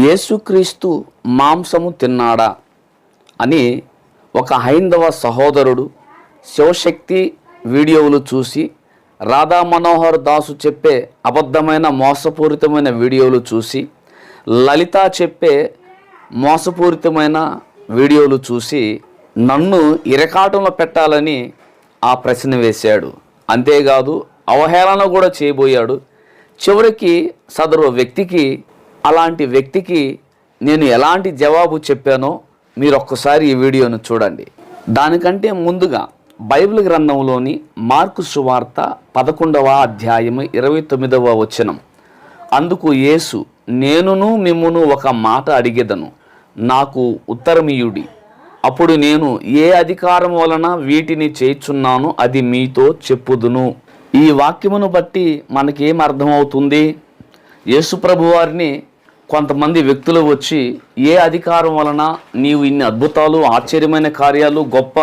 యేసుక్రీస్తు మాంసము తిన్నాడా అని ఒక హైందవ సహోదరుడు శివశక్తి వీడియోలు చూసి రాధా మనోహర్ దాసు చెప్పే అబద్ధమైన మోసపూరితమైన వీడియోలు చూసి లలిత చెప్పే మోసపూరితమైన వీడియోలు చూసి నన్ను ఇరకాటంలో పెట్టాలని ఆ ప్రశ్న వేశాడు. అంతేకాదు అవహేళన కూడా చేయబోయాడు. చివరికి సదరు వ్యక్తికి అలాంటి వ్యక్తికి నేను ఎలాంటి జవాబు చెప్పానో మీరు ఒక్కసారి ఈ వీడియోను చూడండి. దానికంటే ముందుగా బైబిల్ గ్రంథంలోని మార్కు సువార్త పదకొండవ అధ్యాయము ఇరవై తొమ్మిదవ వచనం. అందుకు యేసు నేనును మిమ్మును ఒక మాట అడిగేదను నాకు ఉత్తరమీయుడి. అప్పుడు నేను ఏ అధికారం వలన వీటిని చేయుచున్నాను అది మీతో చెప్పుదును. ఈ వాక్యమును బట్టి మనకేం అర్థమవుతుంది? యేసుప్రభు వారిని కొంతమంది వ్యక్తులు వచ్చి ఏ అధికారం వలన నీవు ఇన్ని అద్భుతాలు ఆశ్చర్యమైన కార్యాలు గొప్ప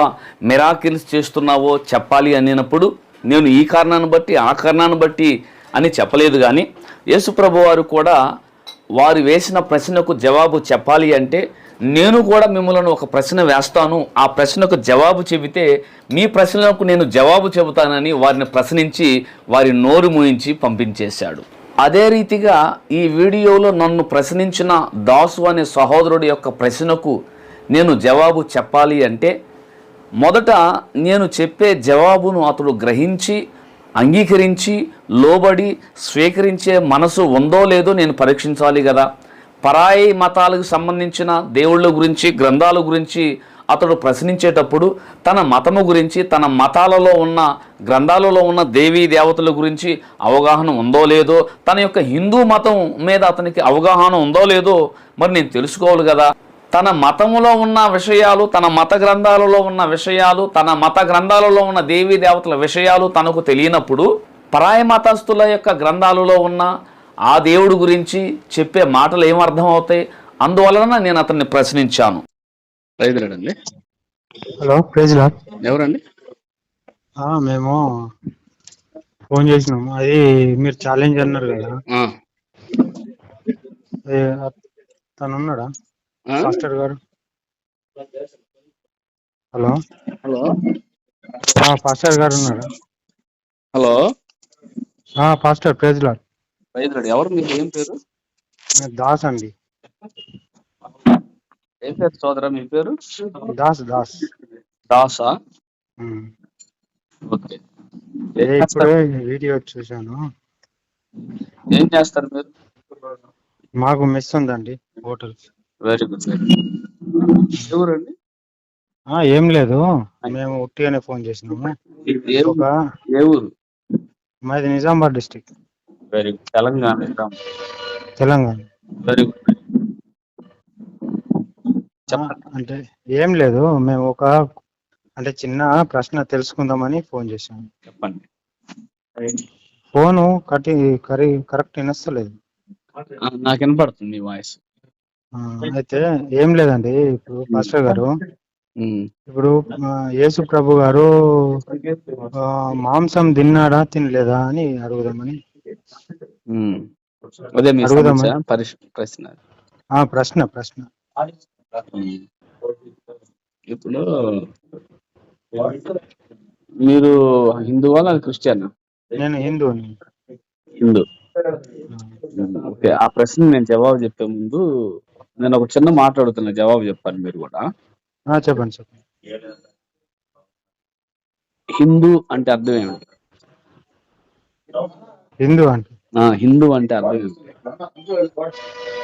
మిరాకిల్స్ చేస్తున్నావో చెప్పాలి అనినప్పుడు నేను ఈ కారణాన్ని బట్టి ఆ కారణాన్ని బట్టి అని చెప్పలేదు కానీ యేసుప్రభు వారు కూడా వారు వేసిన ప్రశ్నకు జవాబు చెప్పాలి అంటే నేను కూడా మిమ్మల్ని ఒక ప్రశ్న వేస్తాను ఆ ప్రశ్నకు జవాబు చెబితే మీ ప్రశ్నలకు నేను జవాబు చెబుతానని వారిని ప్రశ్నించి వారి నోరు మూయించి పంపించేశాడు. అదే రీతిగా ఈ వీడియోలో నన్ను ప్రశ్నించిన దాసు అనే సహోదరుడి యొక్క ప్రశ్నకు నేను జవాబు చెప్పాలి అంటే మొదట నేను చెప్పే జవాబును అతడు గ్రహించి అంగీకరించి లోబడి స్వీకరించే మనసు ఉందో లేదో నేను పరీక్షించాలి కదా పరాయి మతాలకు సంబంధించిన దేవుళ్ళ గురించి గ్రంథాల గురించి అతడు ప్రశ్నించేటప్పుడు తన మతము గురించి తన మతాలలో ఉన్న గ్రంథాలలో ఉన్న దేవీ దేవతల గురించి అవగాహన ఉందో లేదో తన యొక్క హిందూ మతం మీద అతనికి అవగాహన ఉందో లేదో మరి నేను తెలుసుకోవాలి కదా. తన మతములో ఉన్న విషయాలు తన మత గ్రంథాలలో ఉన్న విషయాలు తన మత గ్రంథాలలో ఉన్న దేవీ దేవతల విషయాలు తనకు తెలియనప్పుడు పరాయ మతస్థుల యొక్క గ్రంథాలలో ఉన్న ఆ దేవుడు గురించి చెప్పే మాటలు ఏమర్థం అవుతాయి అందువలన నేను అతన్ని ప్రశ్నించాను. రైతులండి హలో ప్రైజ్ లాడ్ ఎవరండి మేము ఫోన్ చేసినాము అది మీరు ఛాలెంజ్ అన్నారు కదా. తను ఉన్నాడా? మాస్టర్ గారు? హలో? హలో? ఆ, పాస్టర్ గారు ఉన్నాడా? హలో? ఆ, పాస్టర్ ప్రైజ్ లాడ్ రైతులండి ఎవరు మీకు ఏం పేరు? దాస్ అండి. ఏం పేరు సోదరా మీ పేరు? దాస్ దాస్. దాసా. ఓకే. ఇప్పుడే వీడియో చూశాను. ఏం చేస్తారు మీరు? మాకు మిస్ ఉందండి హోటల్ వెరీ గుడ్ ఎవరండి ఆ, ఏం లేదు. మేము ఉట్టిగానే ఫోన్ చేసినాము. ఏ ఊరు? మాది Nizamabad district very good. Telangana. Telangana. Very good. అంటే ఏం లేదు. మేము ఒక అంటే చిన్న ప్రశ్న తెలుసుకుందామని ఫోన్ చేశాము. చెప్పండి. ఫోను కటి కరి కరెక్ట్ వినస్తలేదు. నాకు వినపడుతుంది మీ వాయిస్. అయితే ఏం లేదండి. ఇప్పుడు పాస్టర్ గారు ఇప్పుడు యేసు ప్రభు గారు మాంసం తిన్నాడా తినలేదా అని అడుగుదామని. అదే ప్రశ్న. ఆ ప్రశ్న. ఇప్పుడు మీరు హిందువా లేదా క్రిస్టియన్? నేను హిందువుని హిందూ. ఓకే ఆ ప్రశ్న నేను జవాబు చెప్పే ముందు నేను ఒక చిన్న మాట్లాడుతున్నా జవాబు చెప్పాను మీరు కూడా. చెప్పండి చెప్పండి. హిందూ అంటే అర్థం ఏమిటి? హిందూ అంటే? ఆ, హిందూ అంటే అర్థం ఏమిటి?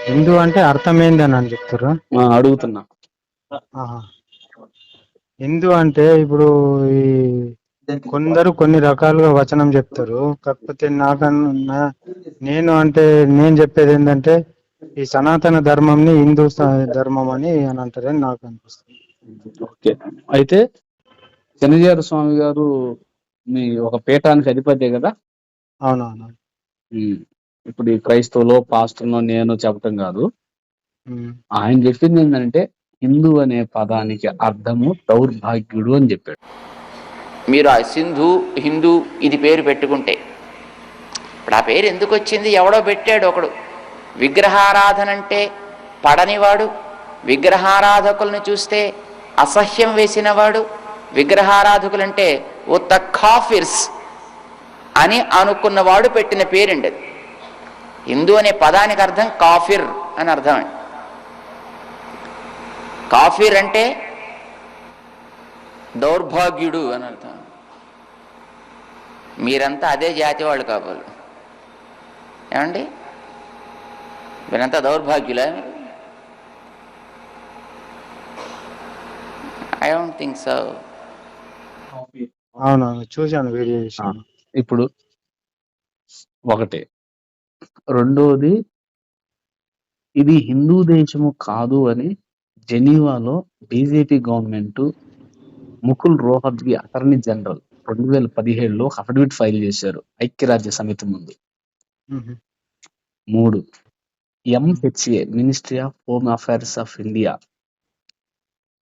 హిందూ అంటే అర్థం ఏందని అని చెప్తారు అడుగుతున్నా. హిందూ అంటే ఇప్పుడు ఈ కొందరు కొన్ని రకాలుగా వచనం చెప్తారు. కాకపోతే నాకన్నా నేను అంటే నేను చెప్పేది ఏంటంటే ఈ సనాతన ధర్మంని హిందూ ధర్మం అని అని అంటారని నాకు అనిపిస్తుంది. ఓకే. అయితే శనిజార స్వామి గారు మీ ఒక పీఠానికి అధిపతే కదా? అవునవును. ఇప్పుడు ఈ క్రైస్తవులో పాస్టర్లో నేను చెప్పటం కాదు. ఆయన చెప్పింది ఏంటంటే హిందూ అనే పదానికి అర్థము దౌర్భాగ్యుడు అని చెప్పాడు. మీరు ఆ సింధు హిందూ ఇది పేరు పెట్టుకుంటే ఇప్పుడు ఆ పేరు ఎందుకు వచ్చింది? ఎవడో పెట్టాడు ఒకడు. విగ్రహారాధన అంటే పడనివాడు విగ్రహారాధకులను చూస్తే అసహ్యం వేసినవాడు విగ్రహారాధకులంటే ఉత్త కాఫిర్స్ అని అనుకున్నవాడు పెట్టిన పేరండి అది హిందూ అనే పదానికి అర్థం కాఫిర్ అని అర్థం అండి కాఫిర్ అంటే దౌర్భాగ్యుడు అని అర్థం. మీరంతా అదే జాతి వాళ్ళు కావాలి. ఏమండి? మీరంతా దౌర్భాగ్యులా? ఐ డోంట్ థింక్ సో అవునవును చూశాను వీడియో చూశాను. ఇప్పుడు ఒకటి. రెండోది ఇది హిందూ దేశము కాదు అని జెనీవాలో BJP government Mukul Rohatgi attorney general రెండు వేల పదిహేడులో అఫిడవిట్ ఫైల్ చేశారు ఐక్యరాజ్య సమితి ముందు. మూడు MHA ministry of home affairs of India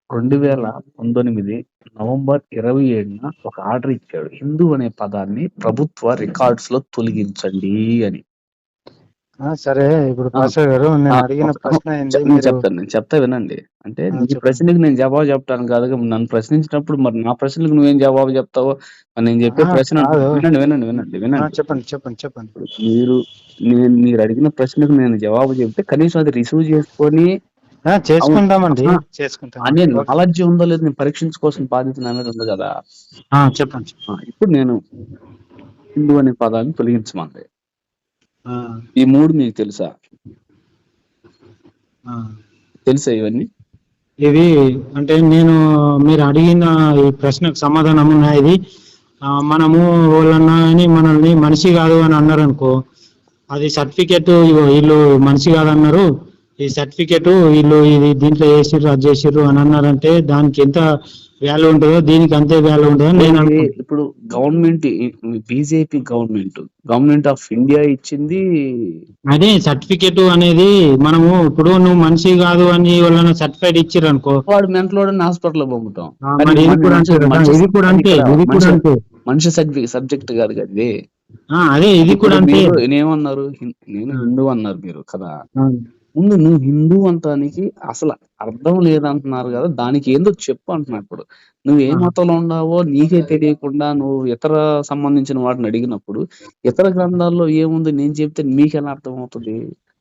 రెండు వేల పంతొమ్మిది నవంబర్ ఇరవై ఏడున ఒక ఆర్డర్ ఇచ్చాడు. హిందూ అనే పదాన్ని ప్రభుత్వ రికార్డ్స్లో తొలగించండి అని. సరే ఇప్పుడు. పాస్టర్ గారు నేను అడిగిన ప్రశ్న ఏంటి చెప్- నేను మీరు? చెప్తాను నేను చెప్తా వినండి. అంటే నీ చెప్పండి. ప్రశ్నకి నేను జవాబు చెప్పడానికి కాదు నన్ను ప్రశ్నించినప్పుడు మరి నా ప్రశ్నలకు నువ్వేం జవాబు చెప్తావో? మరి నేను చెప్పే ఆ, ప్రశ్న కాదు. వినండి వినండి వినండి ఆ, వినండి. చెప్పండి చెప్పండి చెప్పండి. మీరు నేను మీరు అడిగిన ప్రశ్నకు నేను జవాబు చెప్తే కనీసం అది రిసీవ్ చేసుకొని ఆ, చేసుకుంటామండి చేసుకుంటాం. అనే ఓకే. నాలెడ్జ్ ఉందో లేదో నేను పరీక్షించుకోవాల్సిన బాధ్యత నా మీద ఉంది కదా. ఆ, చెప్పండి ఆ, ఇప్పుడు నేను హిందూ అనే పదాన్ని తొలగించమంది ఆ, ఈ మూడు మీకు తెలుసా? ఆ. తెలుసా ఇవన్నీ? ఇది అంటే నేను మీరు అడిగిన ఈ ప్రశ్నకు సమాధానం ఉన్నాయి. ఇది మనము వాళ్ళన్నా అని మనల్ని మనిషి కాదు అని అన్నారు అనుకో అది సర్టిఫికెట్ వీళ్ళు మనిషి కాదు అన్నారు ఈ సర్టిఫికెట్ వీళ్ళు ఇది దీంట్లో వేసిర్రు అది చేసిర్రు అని అన్నారంటే దానికి ఎంత వాల్యూ ఉంటుందో దీనికి అంతే వాల్యూ ఉంటుందో నేను. ఇప్పుడు government BJP government government of India ఇచ్చింది అదే సర్టిఫికెట్ అనేది మనము ఇప్పుడు నువ్వు మనిషి కాదు అని వాళ్ళని సర్టిఫైడ్ ఇచ్చిర్రు అనుకో వాడు మెంటలోడని హాస్పిటల్ పంపుతాం ఇది కూడా అంతే ఇది కూడా అంతే మనిషి- సబ్జెక్ట్ కాదు కదా అదే ఇది కూడా అంతే. నేనేమన్నారు? నేను హిందూ అన్నారు మీరు కదా. ముందు నువ్వు హిందూ అంటానికి అసలు అర్థం లేదంటున్నారు కదా దానికి ఏందో చెప్పు అంటున్నా ఇప్పుడు. నువ్వు ఏ. మతంలో ఉన్నావో నీకే తెలియకుండా నువ్వు ఇతర సంబంధించిన వాటిని అడిగినప్పుడు ఇతర గ్రంథాల్లో ఏముంది నేను చెప్తే మీకు ఎలా అర్థం అవుతుంది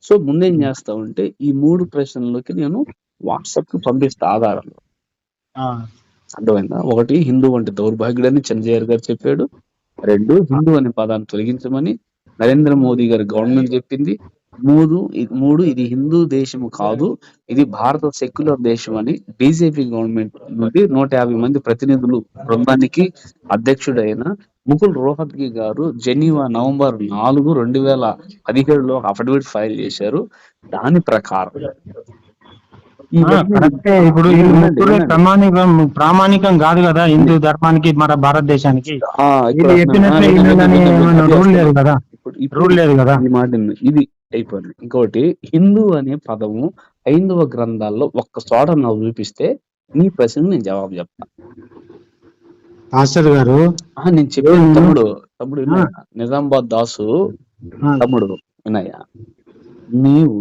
సో ముందేం చేస్తావంటే ఈ మూడు ప్రశ్నలకి నేను వాట్సాప్కి పంపిస్తా ఆధారాలు. అర్థమైందా? ఒకటి హిందూ అంటే దౌర్భాగ్యుడని చంద్రయ్య గారు చెప్పాడు. రెండు హిందూ అనే పదాన్ని తొలగించమని నరేంద్ర మోదీ గారి గవర్నమెంట్ చెప్పింది. మూడు మూడు ఇది హిందూ దేశం కాదు ఇది భారత సెక్యులర్ దేశం అని బీజేపీ గవర్నమెంట్ నుండి నూట యాభై మంది ప్రతినిధులు బృందానికి అధ్యక్షుడైన ముకుల్ రోహత్గి గారు జెనీవా నవంబర్ నాలుగు రెండు వేల పదిహేడులో అఫిడవిట్ ఫైల్ చేశారు దాని ప్రకారం ఇప్పుడు. ప్రామాణికం కాదు కదా హిందూ ధర్మానికి మన భారతదేశానికి. రూల్ లేదు కదా రూల్ లేదు కదా. ఇది అయిపోయింది. ఇంకోటి హిందూ అనే పదము హైందవ గ్రంథాల్లో ఒక్క చోట నాకు చూపిస్తే నీ ప్రశ్నకు నేను జవాబు చెప్తా. మాస్టర్ గారు నేను చెప్పాను తమ్ముడు తమ్ముడు. నిజామాబాద్ దాసు తమ్ముడు వినయ్య నీవు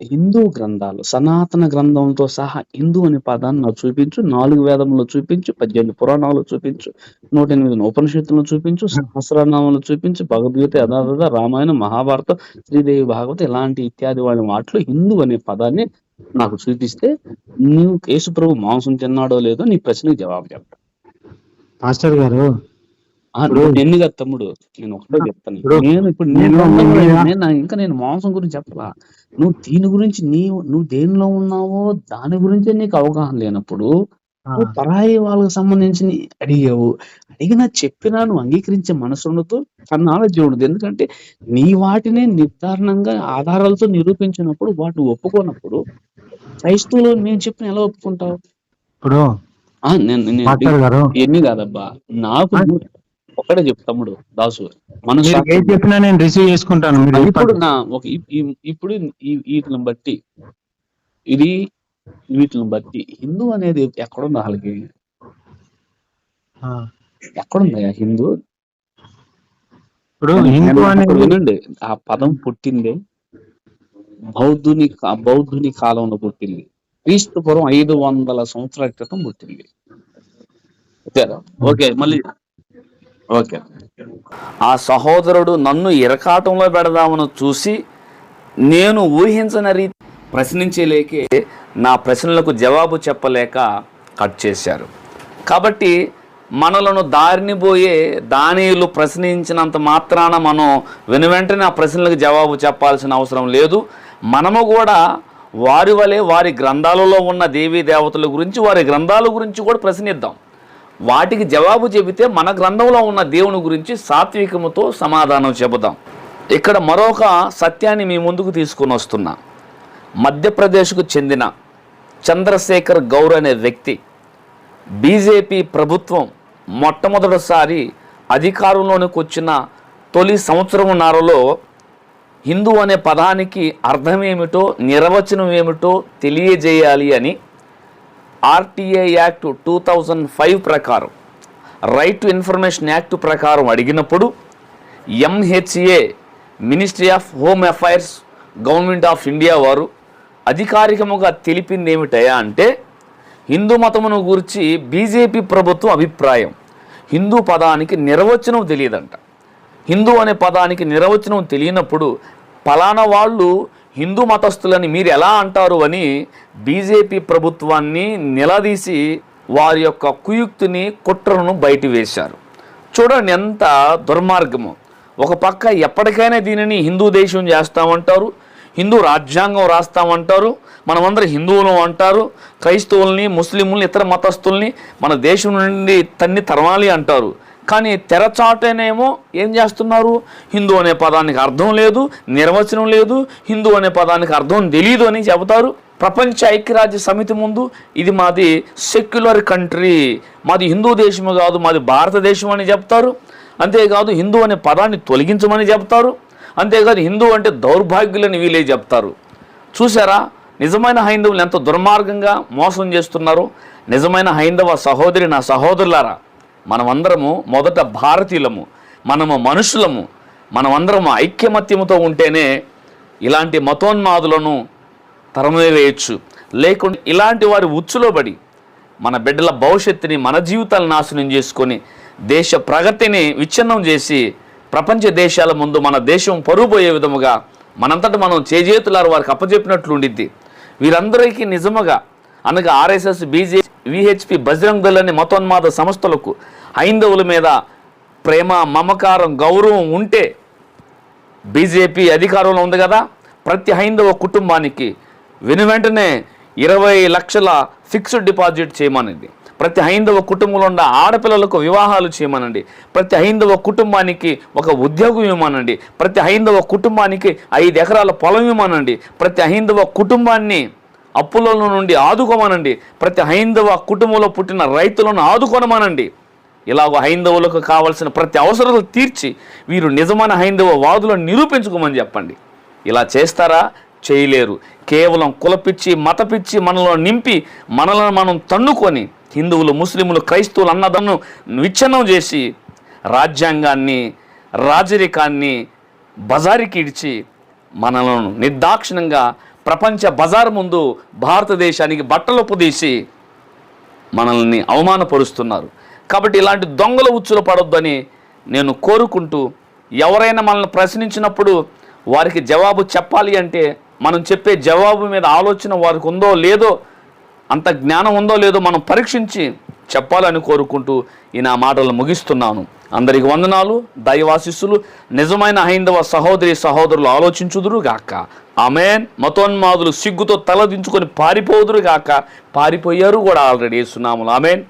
హిందూ గ్రంథాలు సనాతన గ్రంథంతో సహా హిందూ అనే పదాన్ని నాకు చూపించు నాలుగు వేదంలో చూపించు పద్దెనిమిది పురాణాలు చూపించు నూట ఎనిమిది ఉపనిషత్తులను చూపించు సహస్రనామాలు చూపించు భగవద్గీత యథాతథ రామాయణం మహాభారతం శ్రీదేవి భాగవత ఇలాంటి ఇత్యాది వాళ్ళ మాటలు హిందూ అనే పదాన్ని నాకు చూపిస్తే నీవు కేశుప్రభు మాంసం తిన్నాడో లేదో నీ ప్రశ్నకు జవాబు చెప్తా. మాస్టర్ గారు ఆ, నువ్వు ఎన్ని కదా తమ్ముడు నేను ఒకటే చెప్తాను. నేను ఇప్పుడు నేను ఇంకా నేను మాంసం గురించి చెప్పలా. నువ్వు దీని గురించి నీ నువ్వు దేనిలో ఉన్నావో దాని గురించే నీకు అవగాహన లేనప్పుడు నువ్వు పరాయి వాళ్ళకి సంబంధించి అడిగావు. అడిగినా చెప్పినా నువ్వు అంగీకరించే మనసుండతో నాలెడ్జ్ ఉండదు. ఎందుకంటే నీ వాటిని నిర్ధారణంగా ఆధారాలతో నిరూపించినప్పుడు వాటిని ఒప్పుకోనప్పుడు క్రైస్తవులు నేను చెప్పిన ఎలా ఒప్పుకుంటావు? ఇప్పుడు ఎన్ని కాదబ్బా? నాకు ఒక్కడే చెప్పు తమ్ముడు దాసు. మనసు ఏది చెప్పినా నేను రిసీవ్ చేసుకుంటాను ఇప్పుడు. నా ఒక ఇప్పుడు వీటిని బట్టి ఇది వీటిని బట్టి హిందూ అనేది ఎక్కడుంది వాళ్ళకి ఎక్కడుందయ్యా హిందూ? ఇప్పుడు హిందూ అనేది వినండి ఆ పదం పుట్టిందే బౌద్ధుని బౌద్ధుని కాలంలో పుట్టింది క్రీస్తు పూర్వం ఐదు వందల సంవత్సరాల క్రితం పుట్టింది? ఓకే మళ్ళీ ఓకే. ఆ సహోదరుడు నన్ను ఇరకాటంలో పెడదామని చూసి నేను ఊహించని రీతి ప్రశ్నించలేకే నా ప్రశ్నలకు జవాబు చెప్పలేక కట్ చేశారు. కాబట్టి మనలను దారిని పోయే దానిలు ప్రశ్నించినంత మాత్రాన మనం వెను వెంటనే ఆ ప్రశ్నలకు జవాబు చెప్పాల్సిన అవసరం లేదు. మనము కూడా వారి వలె వారి గ్రంథాలలో ఉన్న దేవీ దేవతల గురించి వారి గ్రంథాల గురించి కూడా ప్రశ్నిద్దాం. వాటికి జవాబు చెబితే మన గ్రంథంలో ఉన్న దేవుని గురించి సాత్వికముతో సమాధానం చెబుదాం. ఇక్కడ మరొక సత్యాన్ని మీ ముందుకు తీసుకుని వస్తున్నా. మధ్యప్రదేశ్కు చెందిన చంద్రశేఖర్ గౌర్ అనే వ్యక్తి బీజేపీ ప్రభుత్వం మొట్టమొదటిసారి అధికారంలోనికి వచ్చిన తొలి సంవత్సరంన్నరలో హిందూ అనే పదానికి అర్థం ఏమిటో నిర్వచనం ఏమిటో తెలియజేయాలి అని RTA act two thousand five ప్రకారం రైట్ టు ఇన్ఫర్మేషన్ యాక్ట్ ప్రకారం అడిగినప్పుడు MHA ministry of home affairs government of India వారు అధికారికముగా తెలిపింది ఏమిటయా అంటే హిందూ మతమును గురించి బీజేపీ ప్రభుత్వం అభిప్రాయం. హిందూ పదానికి నిర్వచనం తెలియదంట. హిందూ అనే పదానికి నిర్వచనం తెలియనప్పుడు పలానా వాళ్ళు హిందూ మతస్థులని మీరు ఎలా అంటారు అని బీజేపీ ప్రభుత్వాన్ని నిలదీసి వారి యొక్క కుయుక్తిని కుట్రను బయట వేశారు. చూడండి ఎంత దుర్మార్గము. ఒక పక్క ఎప్పటికైనా దీనిని హిందూ దేశం చేస్తామంటారు హిందూ రాజ్యాంగం రాస్తామంటారు మనమందరం హిందువులు అంటారు క్రైస్తవుల్ని ముస్లింలని ఇతర మతస్థుల్ని మన దేశం నుండి తన్ని తరవాలి అంటారు. కానీ తెరచాటనేమో ఏం చేస్తున్నారు? హిందూ అనే పదానికి అర్థం లేదు నిర్వచనం లేదు హిందూ అనే పదానికి అర్థం తెలియదు అని చెబుతారు. ప్రపంచ ఐక్యరాజ్య సమితి ముందు ఇది మాది సెక్యులర్ కంట్రీ. మాది హిందూ దేశము కాదు మాది భారతదేశం అని చెప్తారు. అంతేకాదు హిందూ అనే పదాన్ని తొలగించమని చెప్తారు. అంతేకాదు హిందూ అంటే దౌర్భాగ్యులని వీలే చెప్తారు. చూసారా? నిజమైన హైందవులు ఎంత దుర్మార్గంగా మోసం చేస్తున్నారు? నిజమైన హైందవ సహోదరి నా సహోదరులారా మనమందరము మొదట భారతీయులము మనము మనుషులము మనమందరము ఐక్యమత్యముతో ఉంటేనే ఇలాంటి మతోన్మాదులను తరమవేయచ్చు లేకుంటే ఇలాంటి వారి ఉచ్చులో పడి మన బిడ్డల భవిష్యత్తుని మన జీవితాలను నాశనం చేసుకొని దేశ ప్రగతిని విచ్ఛిన్నం చేసి ప్రపంచ దేశాల ముందు మన దేశం పరుగుపోయే విధముగా మనంతట మనం చేజేతులారు వారికి అప్పచెప్పినట్లు ఉండిద్ది. వీరందరికీ నిజముగా అనగా RSS BJP VHP Bajrang Dal అనే మతోన్మాద సంస్థలకు హైందవుల మీద ప్రేమ మమకారం గౌరవం ఉంటే బీజేపీ అధికారంలో ఉంది కదా? ప్రతి హైందవ కుటుంబానికి వెను వెంటనే ఇరవై లక్షల ఫిక్స్డ్ డిపాజిట్ చేయమనండి. ప్రతి హైందవ కుటుంబంలో ఉన్న ఆడపిల్లలకు వివాహాలు చేయమనండి. ప్రతి హైందవ కుటుంబానికి ఒక ఉద్యోగం ఇవ్వమనండి. ప్రతి హైందవ కుటుంబానికి ఐదు ఎకరాల పొలం ఇవ్వమనండి. ప్రతి హైందవ కుటుంబాన్ని అప్పుల నుండి ఆదుకోమనండి. ప్రతి హైందవ కుటుంబంలో పుట్టిన రైతులను ఆదుకోనమనండి ఇలాగ హైందవులకు కావాల్సిన ప్రతి అవసరాలు తీర్చి వీరు నిజమైన హైందవ వాదులను నిరూపించుకోమని చెప్పండి. ఇలా చేస్తారా? చేయలేరు. కేవలం కులపిచ్చి మతపిచ్చి మనలో నింపి మనలను మనం తన్నుకొని హిందువులు ముస్లింలు క్రైస్తవులు అన్నదన్ను విచ్ఛిన్నం చేసి రాజ్యాంగాన్ని రాజరికాన్ని బజారికి ఇడిచి మనలను నిర్దాక్షిణంగా ప్రపంచ బజార్ ముందు భారతదేశానికి బట్టలు పుదీసి మనల్ని అవమానపరుస్తున్నారు. కాబట్టి ఇలాంటి దొంగల ఉచ్చులు పడొద్దని నేను కోరుకుంటూ ఎవరైనా మనల్ని ప్రశ్నించినప్పుడు వారికి జవాబు చెప్పాలి అంటే మనం చెప్పే జవాబు మీద ఆలోచన వారికి ఉందో లేదో అంత జ్ఞానం ఉందో లేదో మనం పరీక్షించి చెప్పాలని కోరుకుంటూ ఈ నా మాటలు ముగిస్తున్నాను. అందరికి వందనాలు. దైవాశిస్సులు. నిజమైన హైందవ సహోదరి సహోదరులు ఆలోచించుదురు గాక. ఆమెన్. మతోన్మాదులు సిగ్గుతో తలదించుకొని పారిపోదురు గాక. పారిపోయారు కూడా ఆల్రెడీ వేస్తున్నాము ఆమెన్.